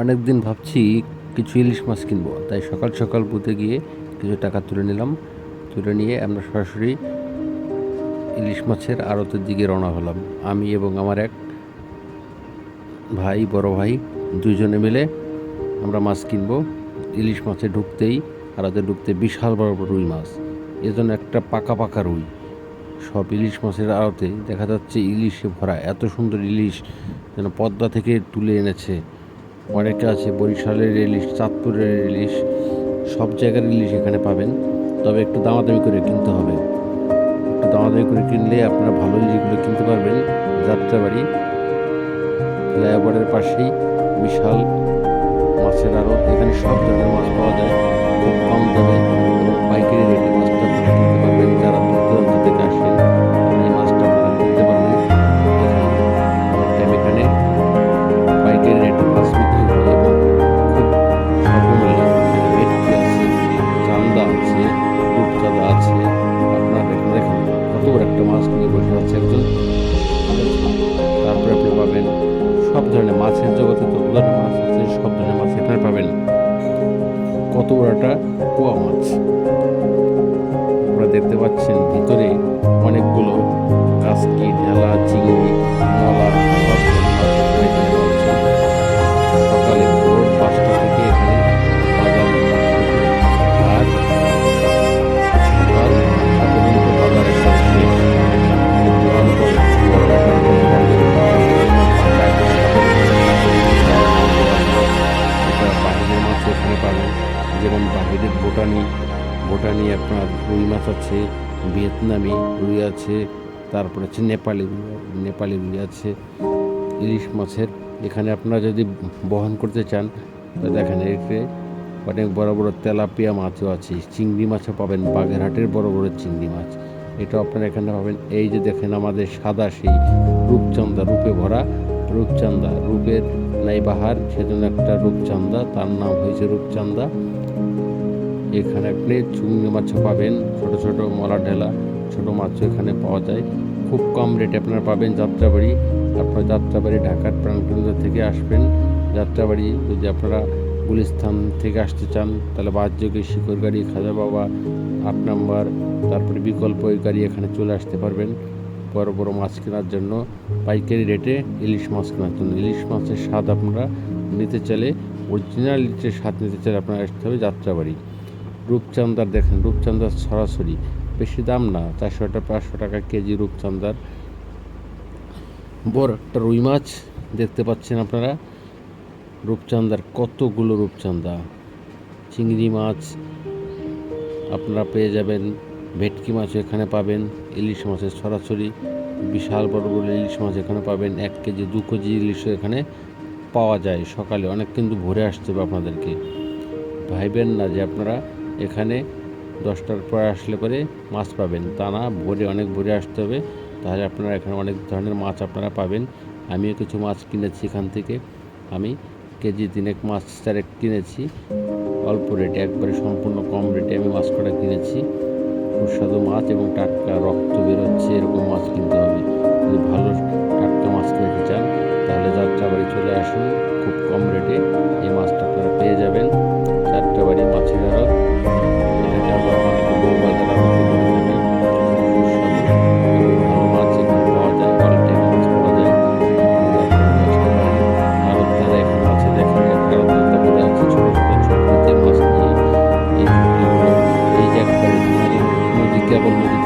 অনেক দিন ভাবছি কিছু ইলিশ মাছ কিনবো, তাই সকাল সকাল বুথে গিয়ে কিছু টাকা তুলে নিলাম। তুলে নিয়ে আমরা সরাসরি ইলিশ মাছের আড়তের দিকে রওনা হলাম। আমি এবং আমার এক ভাই, বড় ভাই দুইজনে মিলে আমরা মাছ কিনবো। ইলিশ মাছে ঢুকতেই, আড়তে ঢুকতে বিশাল বড় বড় রুই মাছ। এজন্য একটা পাকা পাকা রুই। সব ইলিশ মাছের আড়তে দেখা যাচ্ছে ইলিশে ভরা, এত সুন্দর ইলিশ যেন পদ্মা থেকে তুলে এনেছে। অনেকে আছে, বরিশালের ইলিশ চাঁদপুরের ইলিশ সব জায়গার ইলিশ এখানে পাবেন। তবে একটু দামাদামি করে কিনতে হবে। একটু দামাদামি করে কিনলে আপনারা ভালো ইলিশগুলো কিনতে পারবেন, যাত্রাবাড়ি, ফ্লাইওভারের পাশেই বিশাল মাছের আড়ত। এখানে সব ধরনের মাছ পাওয়া যায়, খুব কম দামে। কুয়া পোয়া মাছ। আপনারা দেখতে পাচ্ছেন ভিতরে অনেকগুলো কাসকি ঢেলা চিংড়ি মলা সব আছে, ভিয়েতনামি রুই আছে, তারপরে হচ্ছে নেপালি নেপালি রুই আছে, ইলিশ মাছের। এখানে আপনারা যদি বহন করতে চান, তো দেখেন এতে অনেক বড় বড় তেলাপিয়া মাছও আছে। চিংড়ি মাছও পাবেন, বাগেরহাটের বড় বড় চিংড়ি মাছ। এটা আপনারা এখানে পাবেন। এই যে দেখেন আমাদের সাদা সেই রূপচন্দা রূপে ভরা রূপচান্দা। রূপের নাই বাহার, সেজন্য একটা রূপচান্দা, তার নাম হয়েছে রূপচান্দা। এখানে আপনি চুংড়ি মাছও পাবেন, ছোট ছোট মলা ঢেলা, ছোট মাছও এখানে পাওয়া যায়। খুব কম রেটে আপনারা পাবেন যাত্রাবাড়ি। আপনার যাত্রাবাড়ি ঢাকার প্রাণকেন্দ্র থেকে আসবেন। যাত্রাবাড়ি যদি আপনারা গুলিস্থান থেকে আসতে চান, তাহলে বাহ্যকে শিকড় গাড়ি, খাজা বাবা, আট নাম্বার, তারপরে বিকল্প ওই গাড়ি এখানে চলে আসতে পারবেন। বড় বড় মাছ কেনার জন্য, পাইকারি রেটে ইলিশ মাছ কেনার জন্য। ইলিশ মাছের স্বাদ আপনারা নিতে চাইলে অরিজিনাল ইলিশের স্বাদ নিতে চাইলে আপনারা আসতে হবে যাত্রাবাড়ি। রূপচান্দার দেখেন রূপচান্দার সরাসরি। বেশি দাম না, চারশো টাকা, পাঁচশো টাকা কেজি রূপচান্দার বড় একটা রুই মাছ দেখতে পাচ্ছেন আপনারা। রূপচান্দার কতগুলো রূপচান্দা চিংড়ি মাছ আপনারা পেয়ে যাবেন, ভেটকি মাছ এখানে পাবেন, ইলিশ মাছের সরাসরি। বিশাল বড় বড় ইলিশ মাছ এখানে পাবেন, এক কেজি, দু কেজি ইলিশও এখানে পাওয়া যায় সকালে। অনেক কিন্তু ভোরে আসতে হবে আপনাদেরকে। ভাইবেন না যে আপনারা এখানে দশটার পর আসলে পরে মাছ পাবেন। তা না, ভোরে অনেক ভোরে আসতে হবে। তাহলে আপনারা এখানে অনেক ধরনের মাছ আপনারা পাবেন। আমিও কিছু মাছ কিনেছি এখান থেকে। আমি কেজি তিনেক মাছ চারেক কিনেছি। অল্প রেটে একবারে সম্পূর্ণ কম রেটে আমি মাছ কটা কিনেছি। সুস্বাদু মাছ এবং টাটকা রক্ত বেরোচ্ছে, এরকম মাছ কিনতে হবে। যদি ভালো টাটকা মাছ কিনতে চান, তাহলে যাত্রাবাড়ি চলে আসুন। খুব কম রেটে এই মাছটা কেবল নদী।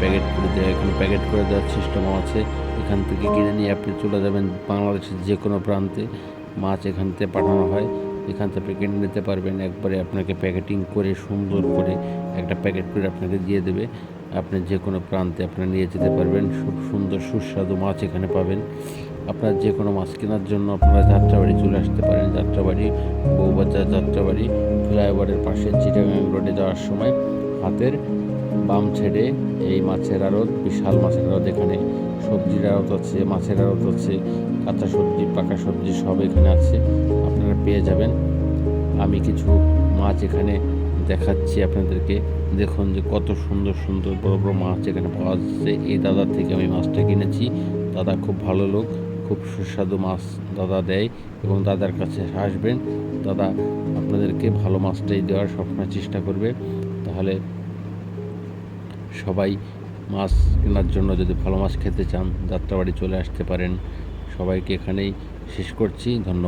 প্যাকেট করে দেওয়া এখানে প্যাকেট করে দেওয়ার সিস্টেমও আছে। এখান থেকে কিনে নিয়ে আপনি চলে যাবেন বাংলাদেশের যে কোনো প্রান্তে। মাছ এখান থেকে পাঠানো হয়। এখান থেকে কিনে নিতে পারবেন। একবারে আপনাকে প্যাকেটিং করে, সুন্দর করে একটা প্যাকেট করে আপনাকে দিয়ে দেবে। আপনি যে কোনো প্রান্তে আপনারা নিয়ে যেতে পারবেন। খুব সুন্দর সুস্বাদু মাছ এখানে পাবেন। আপনার যে কোনো মাছ কেনার জন্য আপনারা যাত্রাবাড়ি চলে আসতে পারেন। যাত্রাবাড়ি বউবাজার যাত্রাবাড়ি, ফ্লাইওভারের পাশে চিটাগাং রোডে যাওয়ার সময় হাতের বাম ছেড়ে এই মাছের আড়ত, বিশাল মাছের আড়ত এখানে, সবজির আড়ত আছে, মাছের আড়ত আছে, কাঁচা সবজি, পাকা সবজি সব এখানে আছে, আপনারা পেয়ে যাবেন। আমি কিছু মাছ এখানে দেখাচ্ছি আপনাদেরকে। দেখুন যে কত সুন্দর সুন্দর, বড় বড় মাছ এখানে পাওয়া যাচ্ছে। এই দাদার থেকে আমি মাছটা কিনেছি। দাদা খুব ভালো লোক, খুব সুস্বাদু মাছ দাদা দেয় এবং দাদার কাছে আসবেন। দাদা আপনাদেরকে ভালো মাছটাই দেওয়ার সবসময় চেষ্টা করবে। তাহলে সবাই মাছ কেনার জন্য যদি ভালো মাছ খেতে চান, যাত্রাবাড়ি চলে আসতে পারেন। সবাইকে এখানেই শেষ করছি। ধন্যবাদ।